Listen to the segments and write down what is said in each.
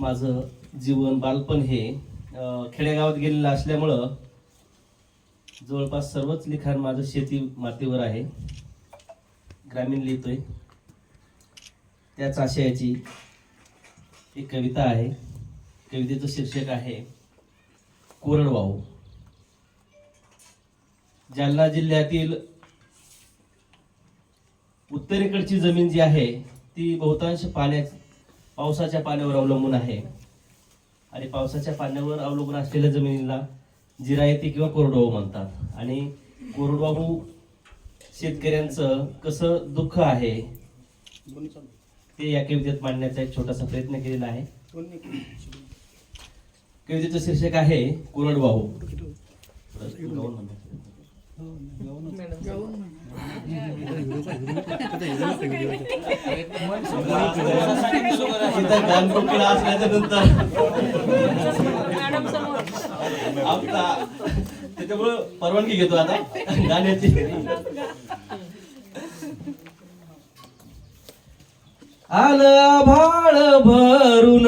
माझं जीवन बालपण हे खेडेगावात गेलेलं असल्यामुळं जवळपास सर्वच लिखाण माझं शेती मातीवर आहे. ग्रामीण लिहितोय. त्याच आशयाची एक कविता आहे. कवितेचं शीर्षक आहे कोरडवाहू. जालना जिल्ह्यातील उत्तरेकडची जमीन जी आहे ती बहुतांश पाण्याची पावसाच्या पाण्यावर अवलंबून आहे. आणि पावसाच्या पाण्यावर अवलंबून असलेल्या जमिनीला जिरायती किंवा कोरडवाहू म्हणतात. आणि कोरडवाहू शेतकऱ्यांचं कसं दुःख आहे ते या कवितेत मांडण्याचा एक छोटासा प्रयत्न केलेला आहे. कवितेचं शीर्षक आहे कोरडवाहू. असल्याच्या नंतर त्याच्यामुळं परवानगी घेतो आता गाण्याची आलं भाळ भरून.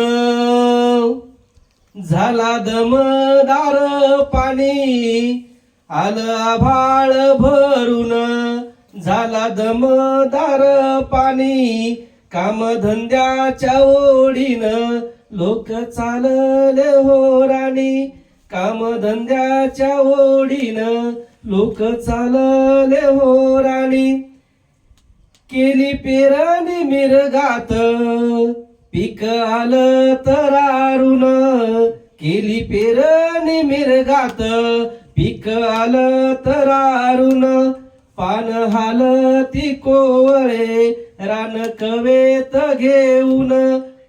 झाला दमदार पाणी. आलं भाळ भरून. झाला दमदार पाणी कामधंद्याच्या ओढीनं लोक चालले हो राणी. कामधंद्याच्या ओढीनं लोक चालले हो राणी. केली पेरणी मिरगात पीक आलं तरारून केली पेरणी मिरगात पीक आलं तरारून पान हालती कोवळे रान कवेत घेऊन.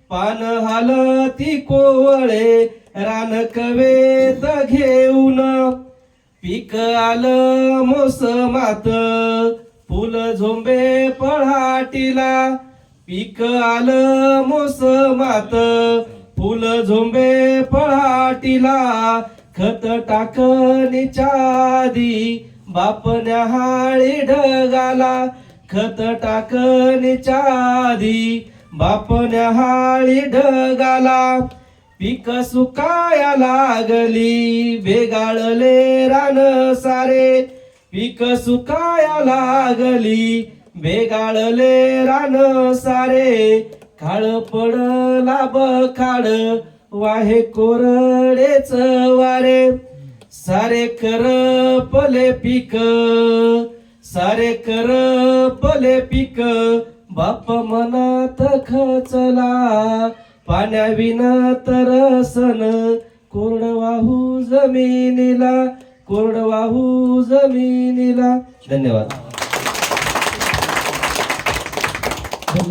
पान हालती कोवळे रान कवेत घेऊन. पीक आलं मोसमात फुल झोंबे पळाटीला पीक आलं मोसमात फुल झोंबे पळाटीला खत टाकणीच्या आधी बापण्या हाळी ढगाला खत टाकणीच्या आधी बापण्या हाळी ढगाला पीक सुकाया लागली बेगाळले रान सारे. पीक सुकाया लागली बेगाळले रान सारे. खाळ पडला बखाड वाहे कोरडेच वारे. सारे कर पले पीक सारे कर पले पीक. बाप मनात खचला पाण्याविना तरसन कोरडवाहू जमिनीला कोरडवाहू जमिनीला. धन्यवाद.